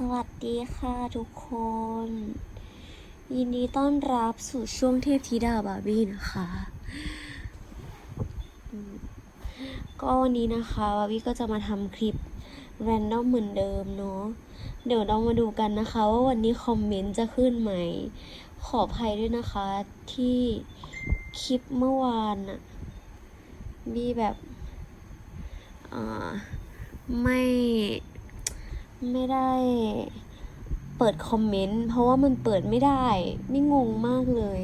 สวัสดีค่ะทุกคน ยินดีต้อนรับสู่ช่วงเทพธิดาบาร์บี้นะคะ ก็วันนี้นะคะบาร์บี้ก็จะมาทำคลิปแรนดอมเหมือนเดิมเนาะเดี๋ยวเรามาดูกันนะคะว่าวันนี้คอมเมนต์จะขึ้นไหม ขออภัยด้วยนะคะที่คลิปเมื่อวานอะบีแบบอ่าไม่ ไม่ได้เปิดคอมเมนต์เพราะว่ามันเปิดไม่ได้ไม่งงมากเลย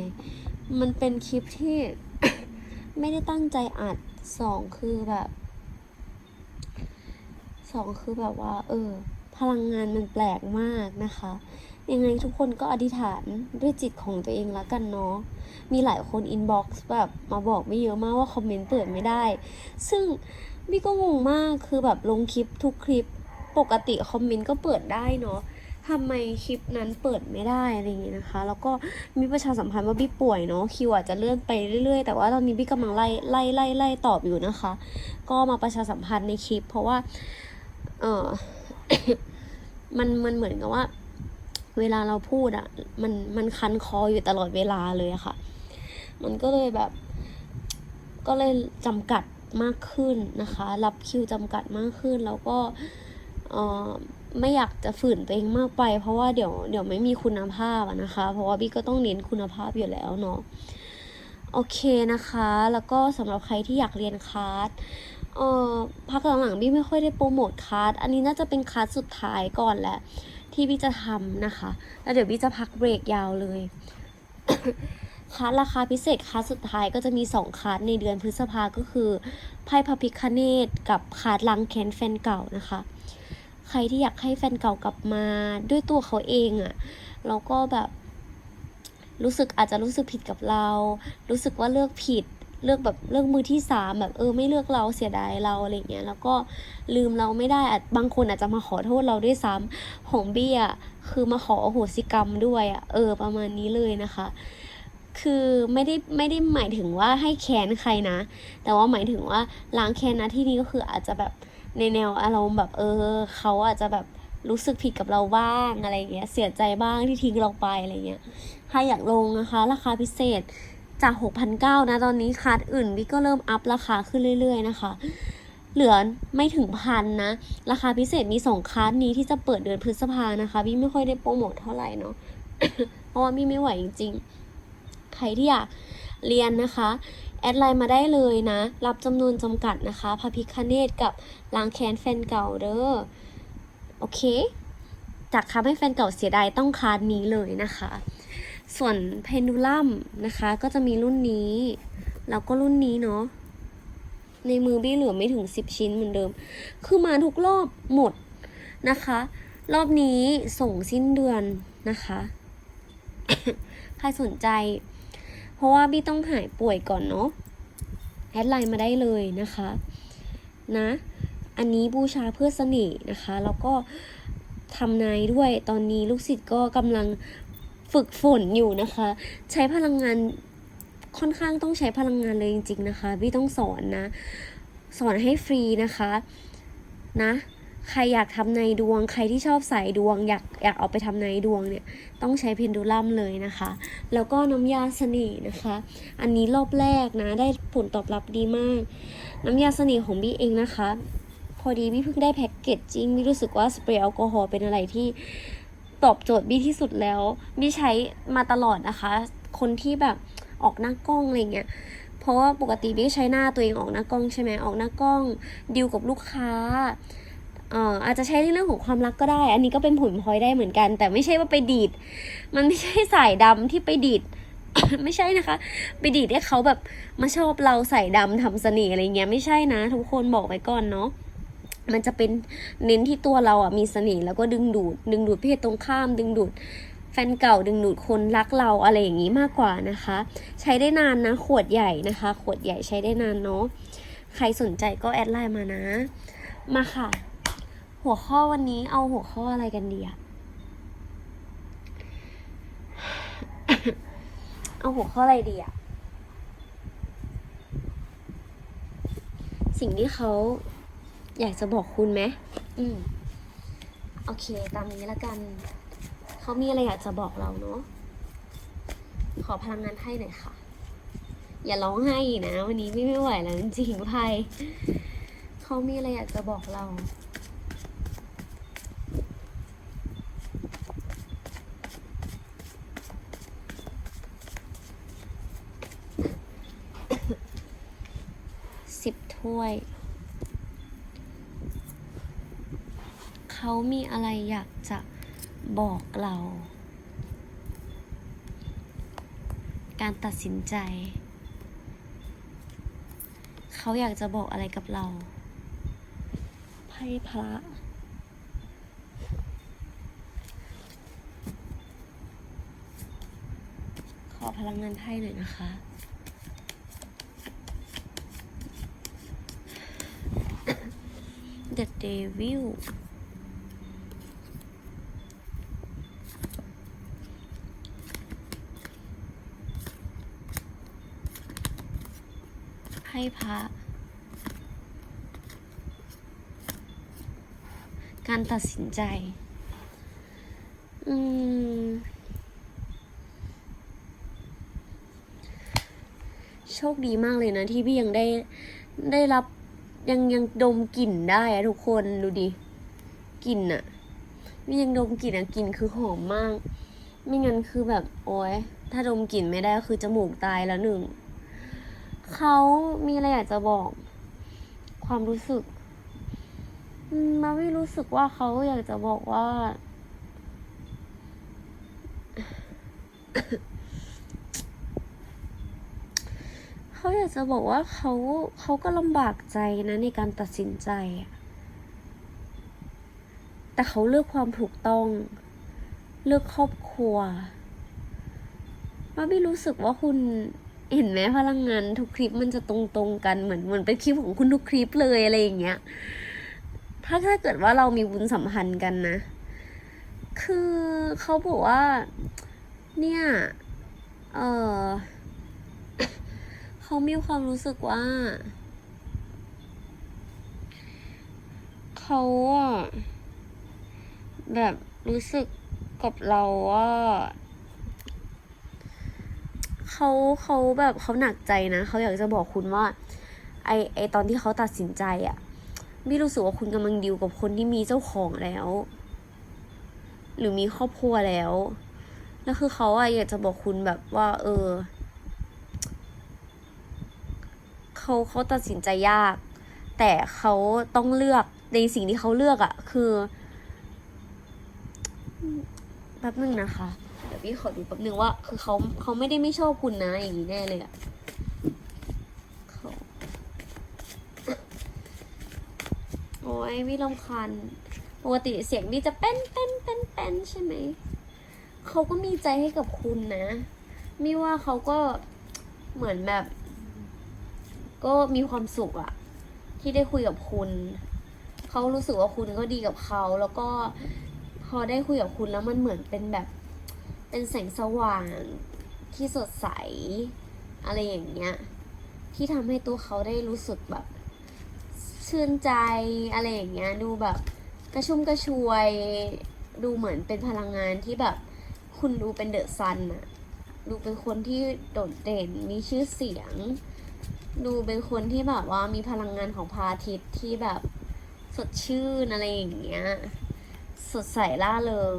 มันเป็นคลิปที่ ไม่ได้ตั้งใจอัดสองคือแบบสองคือแบบว่า เออ พลังงานมันแปลกมากนะคะ ยังไงทุกคนก็อธิษฐานด้วยจิตของตัวเองละกันเนาะ มีหลายคนอินบ็อกซ์แบบมาบอกไม่เยอะมากว่าคอมเมนต์เปิดไม่ได้ ซึ่งบี้ก็งงมากคือแบบลงคลิปทุกคลิป ปกติคอมเมนต์ก็เปิดได้เนาะทำไมคลิปนั้นเปิดไม่ได้อะไรอย่างเงี้ยนะคะ แล้วก็มีประชาสัมพันธ์ว่าบี้ป่วยเนาะคิวอาจจะเลื่อนไปเรื่อยๆ แต่ว่าตอนนี้บี้กำลังไล่ไล่ไล่ไล่ตอบอยู่นะคะ ก็มาประชาสัมพันธ์ในคลิป เพราะว่า เออมันมันเหมือนกับว่า เวลาเราพูดอะมันมันคันคออยู่ตลอดเวลาเลยอะค่ะ มันก็เลยแบบ ก็เลยจำกัดมากขึ้นนะคะ รับคิวจำกัดมากขึ้นแล้วก็ ไม่อยากจะฝืนตัวเองมากไป เพราะว่าเดี๋ยวเดี๋ยวไม่มีคุณภาพนะคะ เพราะว่าบี้ก็ต้องเน้นคุณภาพอยู่แล้วเนาะโอเคนะคะ แล้วก็สำหรับใครที่อยากเรียนคลาสเอ่อพักหลังๆบี้ไม่ค่อยได้โปรโมทคลาสอันนี้น่าจะเป็นคลาสสุดท้ายก่อนแหละ ที่บี้จะทำนะคะ แล้วเดี๋ยวบี้จะพักเบรกยาวเลยคลาสราคาพิเศษคลาสสุดท้ายก็จะมีสองคลาสในเดือนพฤษภาก็คือไพ่พระพิคเนตกับคลาสลังแคนแฟนเก่านะคะ ใครที่อยากให้แฟนเก่ากลับมาด้วยตัวเขาเองอะ่ะแล้วก็แบบรู้สึกอาจจะรู้สึกผิดกับเรา รู้สึกว่าเลือกผิด เลือกแบบเลือกมือที่สามแบบเออไม่เลือกเราเสียดายเราอะไรเงี้ย แล้วก็ลืมเราไม่ได้อาจบางคนอาจจะมาขอโทษเราด้วยซ้ำของเบี้ยคือมาขออโหสิกรรมด้วยอะ่ะเออประมาณนี้เลยนะคะ คือไม่ได้ไม่ได้หมายถึงว่าให้แค้นใครนะ แต่ว่าหมายถึงว่าล้างแค้นนะที่นี้ก็คืออาจจะแบบ ในแนวอารมณ์แบบเออเขาอาจจะแบบรู้สึกผิดกับเราบ้างอะไรเงี้ย เสียใจบ้างที่ทิ้งเราไปอะไรเงี้ยถ้าอยากลงนะคะ ราคาพิเศษจาก 6,900นะตอนนี้คาร์ดอื่นวิก็เริ่มอัพราคาขึ้นเรื่อย ๆ นะคะ เหลือไม่ถึงพันนะ ราคาพิเศษมีสองคาร์ดนี้ที่จะเปิดเดือนพฤษภานะคะวิไม่ค่อยได้โปรโมทเท่าไหร่เนาะเพราะว่าวิไม่ไหวจริง ๆ ใครที่อยากเรียนนะคะ แอดไลน์มาได้เลยนะ รับจำนวนจำกัดนะคะพระพิคเนตกับล้างแค้นแฟนเก่าเด้อ โอเค จากทำให้แฟนเก่าเสียดายต้องคาร์ดนี้เลยนะคะ ส่วนเพนดูลัมนะคะ ก็จะมีรุ่นนี้ แล้วก็รุ่นนี้เนาะ ในมือบี้เหลือไม่ถึง 10 ชิ้นเหมือนเดิม คือมาทุกรอบหมดนะคะ รอบนี้ส่งสิ้นเดือนนะคะ ใครสนใจ ราะว่าบี้ต้องหายป่วยก่อนเนาะแอดไลน์มาได้เลยนะคะนะอันนี้บูชาเพื่อเสน่ห์นะคะ แล้วก็ทำนายด้วยตอนนี้ลูกศิษย์ก็กำลังฝึกฝนอยู่นะคะ ใช้พลังงานค่อนข้างต้องใช้พลังงานเลยจริง ๆ นะคะ พี่ต้องสอนนะ สอนให้ฟรีนะคะ นะ ใครอยากทำในดวง ใครที่ชอบสายดวง อยากอยากเอาไปทำในดวงเนี่ย ต้องใช้เพนดูลัมเลยนะคะ แล้วก็น้ำยาเสน่ห์นะคะ อันนี้รอบแรกนะ ได้ผลตอบรับดีมาก น้ำยาเสน่ห์ของบี้เองนะคะ พอดีบี้เพิ่งได้แพ็กเกจจิ้งบี้รู้สึกว่าสเปรย์แอลกอฮอล์เป็นอะไรที่ตอบโจทย์บี้ที่สุดแล้วบี้ใช้มาตลอดนะคะ คนที่แบบออกหน้ากล้องอะไรเงี้ยเพราะว่าปกติบี้ใช้หน้าตัวเองออกหน้ากล้องใช่ไหมออกหน้ากล้องดิวกับลูกค้า อ่ออาจจะใช้ในเรื่องของความรักก็ได้ อันนี้ก็เป็นผลพลอยได้เหมือนกัน แต่ไม่ใช่ว่าไปดีด มันไม่ใช่สายดำที่ไปดีด ไม่ใช่นะคะ ไปดีดให้เขาแบบมาชอบเราใส่ดำทำเสน่ห์อะไรเงี้ยไม่ใช่นะ ทุกคนบอกไว้ก่อนเนาะมันจะเป็นเน้นที่ตัวเราอะมีเสน่ห์แล้วก็ดึงดูด ดึงดูดเพศตรงข้าม ดึงดูดแฟนเก่าดึงดูดคนรักเราอะไรอย่างนี้มากกว่านะคะ ใช้ได้นานนะ ขวดใหญ่นะคะ ขวดใหญ่ใช้ได้นานเนาะใครสนใจก็แอดไลน์มานะ มาค่ะ หัวข้อวันนี้เอาหัวข้ออะไรกันดีอะเอาหัวข้ออะไรดีอะสิ่งที่เขาอยากจะบอกคุณไหมอืม โอเค ตามนี้ละกัน เขามีอะไรอยากจะบอกเราเนาะ ขอพลังงานให้หน่อยค่ะ อย่าร้องไห้อีกนะ วันนี้ไม่ไม่ไหวแล้วจริงๆภัยเขามีอะไรอยากจะบอกเรา สิบ ถ้วย เขามีอะไรอยากจะบอกเรา การตัดสินใจ เขาอยากจะบอกอะไรกับเราไพ่พระขอพลังงานไพ่หน่อยนะคะ The Devil ไพ่พระ การตัดสินใจ อืม โชคดีมากเลยนะที่พี่ยังได้ได้รับ ยังยังดมกลิ่นได้อะทุกคนดูดิกลิ่นอะพี่ยังดมกลิ่นอะกลิ่นคือหอมมาก ไม่งั้นคือแบบ โอ้ยถ้าดมกลิ่นไม่ได้ก็คือจมูกตายแล้วหนึ่งเขามีอะไรอยากจะบอก ความรู้สึกมมาไม่รู้สึกว่าเขาอยากจะบอกว่า เขาอยากจะบอกว่าเขาเขาก็ลำบากใจนะในการตัดสินใจ แต่เขาเลือกความถูกต้อง เลือกครอบครัวมาไม่รู้สึกว่าคุณเห็นไหมพลังงานทุกคลิปมันจะตรงๆกันเหมือนเหมือนเป็นคลิปของคุณทุกคลิปเลยอะไรอย่างเงี้ย ถ้าถ้าเกิดว่าเรามีบุญสัมพันธ์กันนะ คือเขาบอกว่า เนี่ย เออ เขามีความรู้สึกว่า เขาอะแบบรู้สึกกับเราว่าเขาเขาแบบเขาหนักใจนะ เขาอยากจะบอกคุณว่า ไอไอตอนที่เขาตัดสินใจอะไม่รู้สึกว่าคุณกำลังดิวกับคนที่มีเจ้าของแล้ว หรือมีครอบครัวแล้วแล้วคือเขาอะอยากจะบอกคุณแบบว่า เออ เขาเขาตัดสินใจยาก แต่เขาต้องเลือกในสิ่งที่เขาเลือกอะ่ะ คือแป๊บนึงนะคะ เดี๋ยวพี่ขอดูแป๊บนึงว่า คือเขาเขาไม่ได้ไม่ชอบคุณนะอย่างนี้แน่เลยอะ่ะโอ้ยไม่รำคาญปกติเสียงนี่จะเป็นเป็นเป็นเป็นใช่ไหมเขาก็มีใจให้กับคุณนะ ไมีว่าเขาก็เหมือนแบบ ก็มีความสุขอะที่ได้คุยกับคุณ เขารู้สึกว่าคุณก็ดีกับเขา แล้วก็พอได้คุยกับคุณแล้วมันเหมือนเป็นแบบ เป็นแสงสว่างที่สดใส อะไรอย่างเงี้ย ที่ทำให้ตัวเขาได้รู้สึกแบบ ชื่นใจอะไรอย่างเงี้ย ดูแบบกระชุ่มกระชวย ดูเหมือนเป็นพลังงานที่แบบ คุณดูเป็นเดอะซันอะดูเป็นคนที่โดดเด่นมีชื่อเสียง ดูเป็นคนที่แบบว่ามีพลังงานของพระอาทิตย์ที่แบบสดชื่นอะไรอย่างเงี้ย สดใสล่าเริง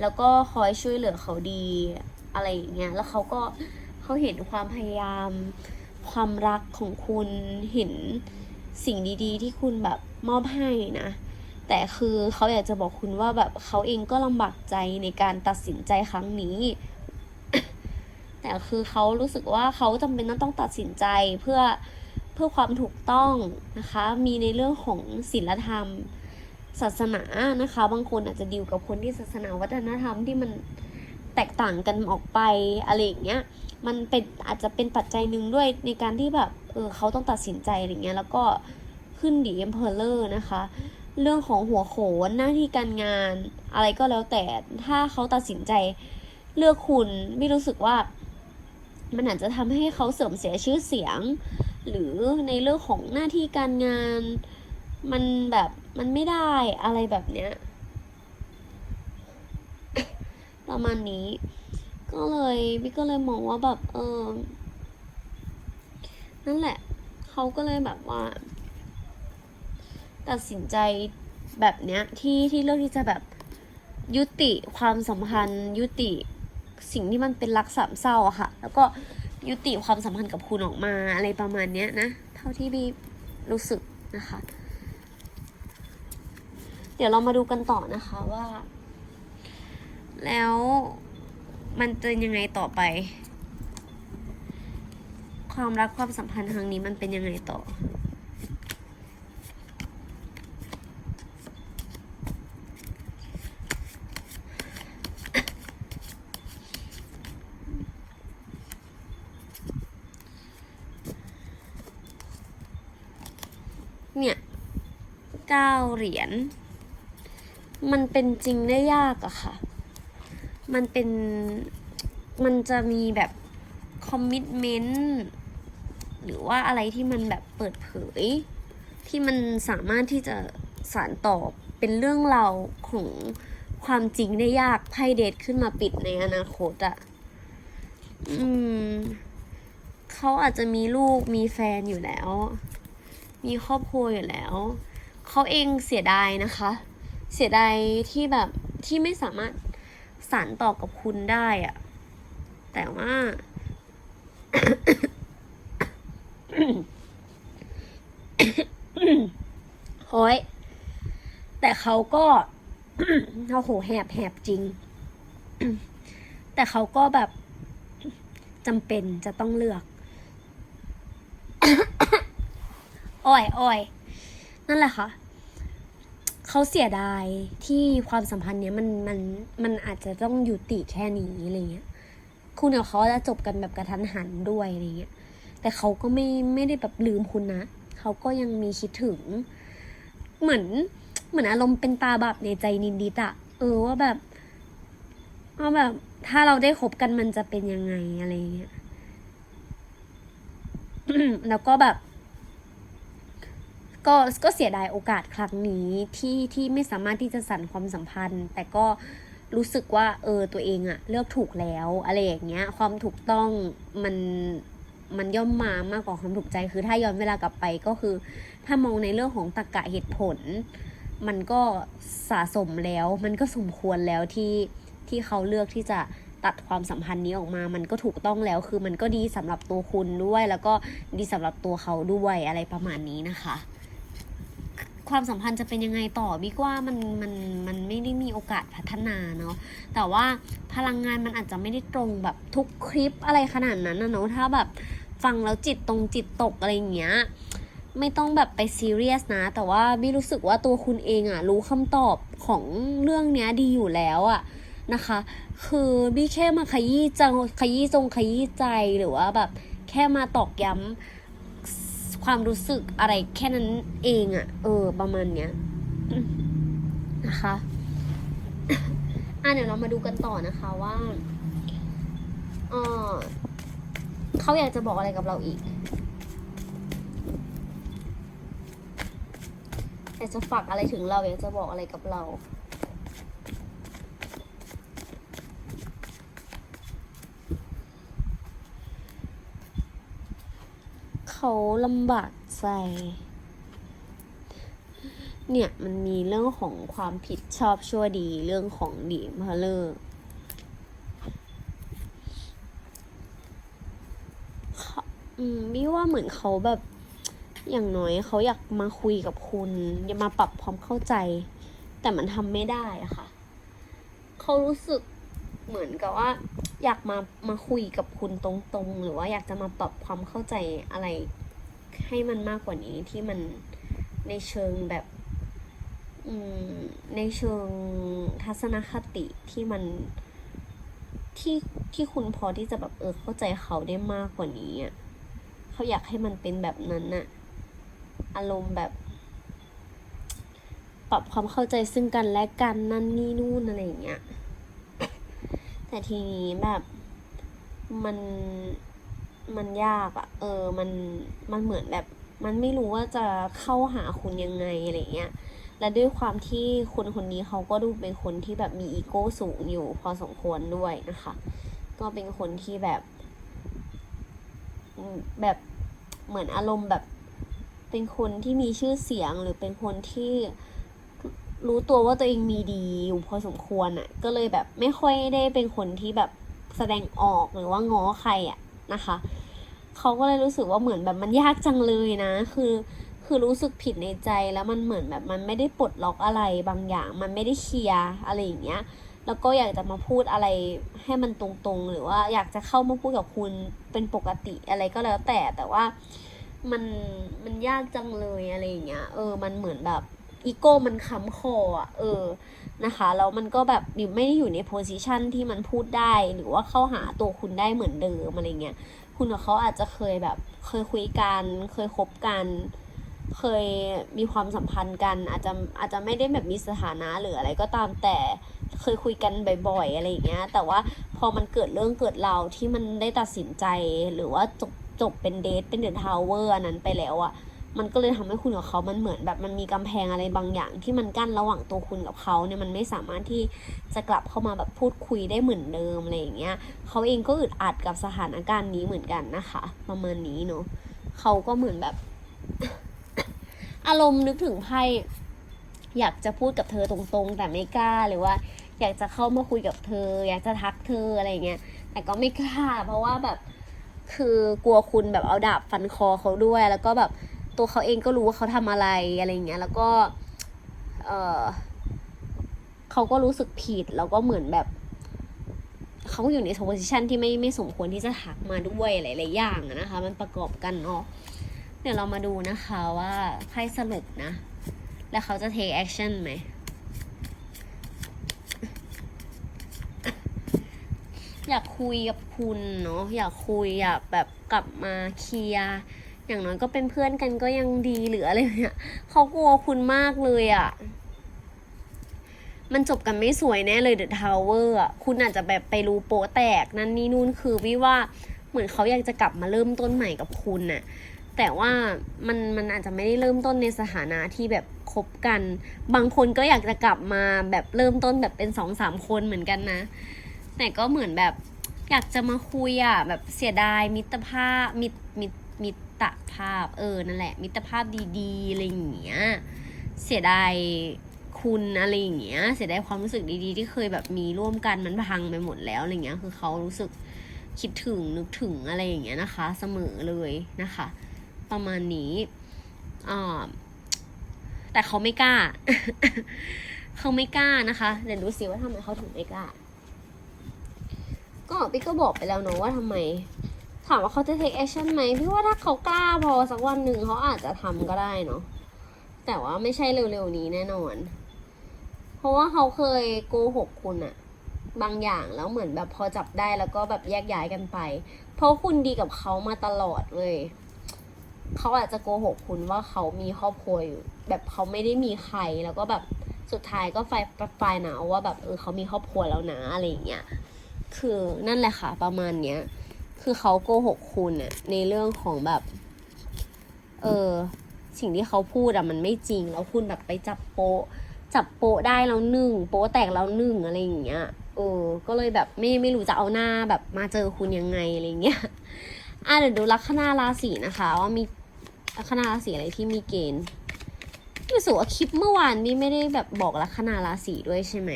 แล้วก็คอยช่วยเหลือเขาดีอะไรอย่างเงี้ย แล้วเขาก็เขาเห็นความพยายาม ความรักของคุณเห็นสิ่งดีๆ ที่คุณแบบมอบให้นะ แต่คือเขาอยากจะบอกคุณว่าแบบเขาเองก็ลำบากใจในการตัดสินใจครั้งนี้ แต่คือเขารู้สึกว่าเขาจำเป็นต้องตัดสินใจเพื่อเพื่อความถูกต้องนะคะ มีในเรื่องของศีลธรรม ศาสนานะคะ บางคนอาจจะดีลกับคนที่ศาสนาวัฒนธรรมที่มันแตกต่างกันออกไปอะไรอย่างเงี้ย มันเป็นอาจจะเป็นปัจจัยหนึ่งด้วยในการที่แบบเออเขาต้องตัดสินใจอะไรเงี้ย แล้วก็ขึ้นดีเอ็มเพลเลอร์นะคะ เรื่องของหัวโขนหน้าที่การงานอะไรก็แล้วแต่ถ้าเขาตัดสินใจเลือกคุณไม่รู้สึกว่า มันอาจจะทำให้เขาเสื่อมเสียชื่อเสียง หรือในเรื่องของหน้าที่การงาน มันแบบมันไม่ได้อะไรแบบเนี้ยประมาณนี้ ก็เลยพี่ก็เลยมองว่าแบบเออนั่นแหละเขาก็เลยแบบว่า ตัดสินใจแบบเนี้ยที่ที่เลือกที่จะแบบยุติความสัมพันธ์ ยุติ สิ่งที่มันเป็นรักสามเศร้าอะค่ะ แล้วก็ยุติความสัมพันธ์กับคุณออกมาอะไรประมาณเนี้ยนะ เท่าที่บีรู้สึกนะคะ เดี๋ยวเรามาดูกันต่อนะคะว่า แล้วมันจะยังไงต่อไป ความรักความสัมพันธ์ครั้งนี้มันเป็นยังไงต่อ เนี่ยเก้าเหรียญ มันเป็นจริงได้ยากอะค่ะ มันเป็น มันจะมีแบบคอมมิชเมนต์หรือว่าอะไรที่มันแบบเปิดเผย ที่มันสามารถที่จะสารต่อเป็นเรื่องราวของความจริงได้ยากไพ่เดทขึ้นมาปิดในอนาคตอะอืม เขาอาจจะมีลูกมีแฟนอยู่แล้ว มีครอบครัวอยู่แล้ว เขาเองเสียดายนะคะ เสียดายที่แบบที่ไม่สามารถสานต่อกับคุณได้อะแต่ว่าโฮ้ยแต่เขาก็โอ้โหแหบแหบจริง แต่เขาก็แบบจำเป็นจะต้องเลือก อ้อยอ้อยนั่นแหละค่ะ เขาเสียดายที่ความสัมพันธ์เนี้ยมันมันมันอาจจะต้องยุติแค่นี้อะไรเงี้ยคุณกับเขาจะจบกันแบบกระทันหันด้วยอะไรเงี้ย แต่เขาก็ไม่ไม่ได้แบบลืมคุณนะ เขาก็ยังมีคิดถึง เหมือนเหมือนอารมณ์เป็นตาแบบในใจนินดิตอะเออว่าแบบว่าแบบ ถ้าเราได้คบกันมันจะเป็นยังไงอะไรเงี้ยแล้วก็แบบ ก็ก็เสียดายโอกาสครั้งนี้ที่ที่ไม่สามารถที่จะสั่นความสัมพันธ์ แต่ก็รู้สึกว่าเออตัวเองอะเลือกถูกแล้วอะไรอย่างเงี้ย ความถูกต้องมันมันย่อมมามากกว่าความถูกใจคือถ้าย้อนเวลากลับไปก็คือ ถ้ามองในเรื่องของตรรกะเหตุผล มันก็สะสมแล้ว มันก็สมควรแล้วที่ที่เขาเลือกที่จะตัดความสัมพันธ์นี้ออกมา มันก็ถูกต้องแล้ว คือมันก็ดีสำหรับตัวคุณด้วย แล้วก็ดีสำหรับตัวเขาด้วยอะไรประมาณนี้นะคะ ความสัมพันธ์จะเป็นยังไงต่อบิ๊กว่ามันมันมันไม่ได้มีโอกาสพัฒนาเนาะแต่ว่าพลังงานมันอาจจะไม่ได้ตรงแบบทุกคลิปอะไรขนาดนั้นนะเนาะถ้าแบบฟังแล้วจิตตรงจิตตกอะไรอย่างเงี้ยไม่ต้องแบบไปซีเรียสนะ แต่ว่าบี้รู้สึกว่าตัวคุณเองอะรู้คำตอบของเรื่องเนี้ยดีอยู่แล้วอะนะคะ คือบี้แค่มาขยี้จังขยี้ทรงขยี้ใจหรือว่าแบบแค่มาตอกย้ำ ความรู้สึกอะไรแค่นั้นเองอะเออ ประมาณเนี้ยนะคะอะเดี๋ยวเรามาดูกันต่อนะคะว่าเออเขาอยากจะบอกอะไรกับเราอีกอยากจะฝากอะไรถึงเราอยากจะบอกอะไรกับเรา เขาลำบากใจ เนี่ยมันมีเรื่องของความผิดชอบชั่วดีเรื่องของดีมาเลอร์เขาอืมบี้ว่าเหมือนเขาแบบ อย่างน้อยเขาอยากมาคุยกับคุณอยากมาปรับความเข้าใจ แต่มันทำไม่ได้อะค่ะ เขารู้สึก เหมือนกับว่า อยากมามาคุยกับคุณตรงๆ หรือว่าอยากจะมาปรับความเข้าใจอะไร ให้มันมากกว่านี้ที่มันในเชิงแบบอืมในเชิงทัศนคติที่มันที่ที่คุณพอที่จะแบบเออเข้าใจเขาได้มากกว่านี้อะเขาอยากให้มันเป็นแบบนั้นน่ะอารมณ์แบบ ปรับความเข้าใจซึ่งกันและกันนั่นนี่นู่นอะไรอย่างเงี้ย แต่ทีนี้แบบมันมันยากอะเออ มันมันเหมือนแบบ มันไม่รู้ว่าจะเข้าหาคุณยังไงอะไรเงี้ย และด้วยความที่คนคนนี้เขาก็ดูเป็นคนที่แบบมีอีโก้สูงอยู่พอสมควรด้วยนะคะ ก็เป็นคนที่แบบ แบบเหมือนอารมณ์แบบ เป็นคนที่มีชื่อเสียงหรือเป็นคนที่ รู้ตัวว่าตัวเองมีดีอยู่พอสมควรอะ ก็เลยแบบไม่ค่อยได้เป็นคนที่แบบแสดงออกหรือว่าง้อใครอะนะคะเขาก็เลยรู้สึกว่าเหมือนแบบมันยากจังเลยนะ คือ คือรู้สึกผิดในใจแล้วมันเหมือนแบบมันไม่ได้ปลดล็อกอะไรบางอย่าง มันไม่ได้เคลียร์อะไรอย่างเงี้ย แล้วก็อยากจะมาพูดอะไรให้มันตรงๆ หรือว่าอยากจะเข้ามาพูดกับคุณเป็นปกติอะไรก็แล้วแต่แต่ว่ามันมันยากจังเลยอะไรอย่างเงี้ย เออ มันเหมือนแบบ อีโก้มันค้ำคออะเออนะคะแล้วมันก็แบบไม่ได้อยู่ในโพสิชันที่มันพูดได้หรือว่าเข้าหาตัวคุณได้เหมือนเดิมอะไรเงี้ยคุณกับเขาอาจจะเคยแบบเคยคุยกัน เคยคบกัน เคยมีความสัมพันธ์กัน อาจจะอาจจะไม่ได้แบบมีสถานะหรืออะไรก็ตามแต่เคยคุยกันบ่อยๆอะไรอย่างเงี้ย แต่ว่าพอมันเกิดเรื่องเกิดเราที่มันได้ตัดสินใจหรือว่าจบจบเป็นเดทเป็นเดอะทาวเวอร์อันนั้นไปแล้วอะ มันก็เลยทำให้คุณกับเขามันเหมือนแบบมันมีกำแพงอะไรบางอย่าง ที่มันกั้นระหว่างตัวคุณกับเขาเนี่ยมันไม่สามารถที่จะกลับเข้ามาแบบพูดคุยได้เหมือนเดิมอะไรอย่างเงี้ยเขาเองก็อึดอัดกับสถานการณ์นี้เหมือนกันนะคะ ประมาณนี้เนาะเขาก็เหมือนแบบ อารมณ์นึกถึงไพ่อยากจะพูดกับเธอตรงๆ แต่ไม่กล้าหรือว่า อยากจะเข้ามาคุยกับเธอ อยากจะทักเธออะไรเงี้ยแต่ก็ไม่กล้า เพราะว่าแบบคือกลัวคุณแบบเอาดาบฟันคอเขาด้วยแล้วก็แบบ ตัวเขาเองก็รู้ว่าเขาทำอะไรอะไรเงี้ย แล้วก็ เออเขาก็รู้สึกผิด แล้วก็เหมือนแบบเขาอยู่ในโพสิชันที่ไม่ไม่สมควรที่จะทักมาด้วยหลายๆอย่างนะคะ มันประกอบกันเนาะเดี๋ยวเรามาดูนะคะว่าไพ่สรุปนะ แล้วเขาจะ take action ไหมอยากคุยกับคุณเนาะอยากคุยอยากแบบกลับมาเคลียร์ อย่างน้อยก็เป็นเพื่อนกันก็ยังดีหรืออะไรเนี่ยเขากลัวคุณมากเลยอะ่ะ มันจบกันไม่สวยแน่เลยเดอะทาวเวอร์อะคุณอาจจะแบบไปรู้โปะแตก นั่นนี่นู่นคือวิว่าเหมือนเขาอยากจะกลับมาเริ่มต้นใหม่กับคุณน่ะแต่ว่ามันมันอาจจะไม่ได้เริ่มต้นในสถานะที่แบบคบกัน บางคนก็อยากจะกลับมาแบบเริ่มต้นแบบเป็นสองสามคนเหมือนกันนะ แต่ก็เหมือนแบบอยากจะมาคุยอะแบบเสียดายมิตรภาพมิตรมิตรมิ ตรภาพ เออ นั่นแหละ มิตรภาพดีๆ อะไรอย่างเงี้ย เสียดายคุณอะไรอย่างเงี้ย เสียดายความรู้สึกดีๆ ที่เคยแบบมีร่วมกันมันพังไปหมดแล้วอะไรเงี้ย คือเขารู้สึกคิดถึงนึกถึงอะไรอย่างเงี้ยนะคะ เสมอเลยนะคะ ประมาณนี้อ่าแต่เขาไม่กล้า เขาไม่กล้านะคะเดี๋ยวดูสิว่าทำไมเขาถึงไม่กล้า ก็พี่ก็บอกไปแล้วเนอะว่าทำไม ถามว่าเขาจะ take action ไหมพี่ว่าถ้าเขากล้าพอสักวันหนึ่งเขาอาจจะทำก็ได้เนาะแต่ว่าไม่ใช่เร็วๆนี้แน่นอน เพราะว่าเขาเคยโกหกคุณอะบางอย่างแล้วเหมือนแบบพอจับได้แล้วก็แบบแยกย้ายกันไป เพราะคุณดีกับเขามาตลอดเลยเขาอาจจะโกหกคุณว่าเขามีครอบครัวอยู่ แบบเขาไม่ได้มีใครแล้วก็แบบสุดท้ายก็ไฟไฟหนาวว่าแบบเออเขามีครอบครัวแล้วนะอะไรอย่างเงี้ยคือนั่นแหละค่ะ ประมาณเนี้ย คือเขาโกหกคุณอะในเรื่องของแบบ เออสิ่งที่เขาพูดอะมันไม่จริงแล้วคุณแบบไปจับโปะจับโปะได้แล้วหนึ่งโปะแตกแล้วหนึ่งอะไรอย่างเงี้ยเออ ก็เลยแบบไม่ไม่รู้จะเอาหน้าแบบมาเจอคุณยังไงอะไรเงี้ยอะเดี๋ยวดูลัคนาราศีนะคะว่ามีลัคนาราศีอะไรที่มีเกณฑ์รู้สึกว่าคลิปเมื่อวานนี่ไม่ได้แบบบอกลัคนาราศีด้วยใช่ไหม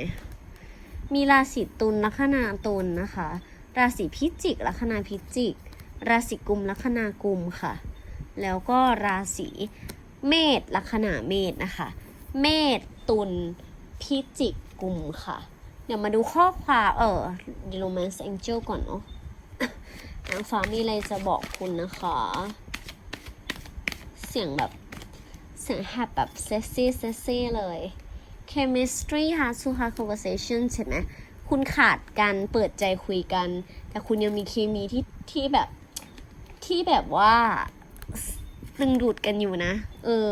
มีราศีตุลลัคนาตุลนะคะ ราศีพิจิกลัคนาพิจิก ราศีกุมลัคนากุมค่ะ แล้วก็ราศีเมษลัคนาเมษนะคะ เมษตุลพิจิกกุมค่ะ เดี๋ยวมาดูข้อความเออ Romance Angel ก่อนเนาะนางฟ้ามีอะไรจะบอกคุณนะคะ เสียงแบบเสียงแหบแบบเซ็กซี่เซ็กซี่เลย chemistry hard to hard conversation ใช่ไหม คุณขาดการเปิดใจคุยกัน แต่คุณยังมีเคมีที่ที่แบบที่แบบว่าดึงดูดกันอยู่นะ เออ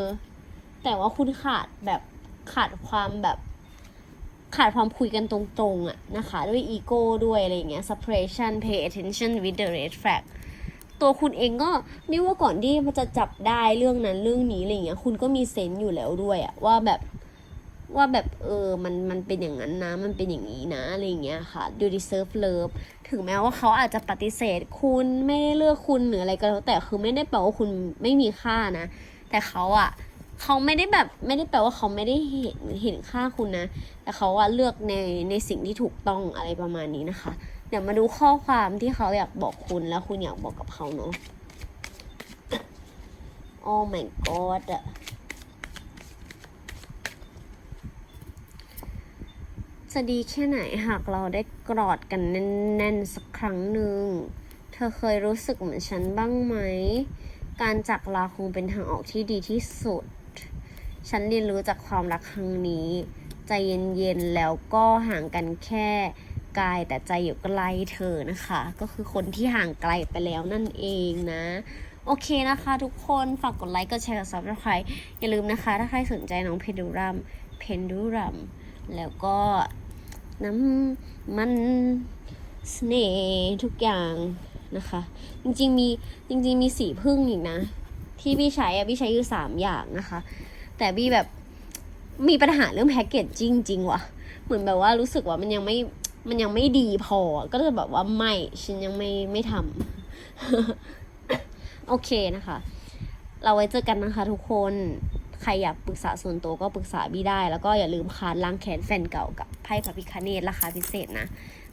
แต่ว่าคุณขาดแบบขาดความแบบ ขาดความคุยกันตรงๆอะนะคะ ด้วยอีโก้ด้วยอะไรเงี้ย suppression pay attention with the red flag ตัวคุณเองก็นี่ว่าก่อนที่มันจะจับได้เรื่องนั้นเรื่องนี้อะไรเงี้ย คุณก็มีเซนส์อยู่แล้วด้วยอะว่าแบบ ว่าแบบเออมันมันเป็นอย่างนั้นนะ มันเป็นอย่างนี้นะอะไรอย่างเงี้ยค่ะ you deserve love ถึงแม้ว่าเขาอาจจะปฏิเสธคุณไม่ได้เลือกคุณหรืออะไรก็แล้วแต่คือไม่ได้แปลว่าคุณไม่มีค่านะ แต่เขาอะเขาไม่ได้แบบไม่ได้แปลว่าเขาไม่ได้เห็นเห็นค่าคุณนะ แต่เขาอะเลือกในในสิ่งที่ถูกต้องอะไรประมาณนี้นะคะ เดี๋ยวมาดูข้อความที่เขาอยากบอกคุณแล้วคุณอยากบอกกับเขาเนาะโอ้ my god อะ จะดีแค่ไหนหากเราได้กอดกันแน่นๆสักครั้งหนึ่ง เธอเคยรู้สึกเหมือนฉันบ้างไหม การจากลาคงเป็นทางออกที่ดีที่สุด ฉันเรียนรู้จากความรักครั้งนี้ ใจเย็นๆแล้วก็ห่างกันแค่กายแต่ใจอยู่ใกล้เธอนะคะ ก็คือคนที่ห่างไกลไปแล้วนั่นเองนะ โอเคนะคะทุกคนฝากกดไลค์กดแชร์กดซับสไครต์อย่าลืมนะคะ ถ้าใครสนใจน้องเพนดูรัมเพนดูรัมแล้วก็ น้ำมันสเสน่ห์ทุกอย่างนะคะ จริงๆมีจริง ๆ มีสีพึ่งอีกนะ ที่พี่ใช้อะพี่ใช้อยู่สามอย่างนะคะ แต่พี่แบบมีปัญหาเรื่องแพ็กเกจจริงๆว่ะ เหมือนแบบว่ารู้สึกว่ามันยังไม่มันยังไม่ดีพอ ก็เลยแบบว่าไม่ฉันยังไม่ไม่ทำโอเคนะคะ เราไว้เจอกันนะคะทุกคน ใครอยากปรึกษาส่วนตัวก็ปรึกษาบี้ได้ แล้วก็อย่าลืมคาร์ดล้างแขนแฟนเก่ากับไพ่พระพิคเนตราคาพิเศษนะ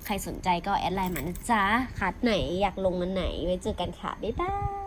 ใครสนใจก็แอดไลน์มานะจ๊ะคาดไหนอยากลงอันไหนไว้เจอกันค่ะ บ๊ายบาย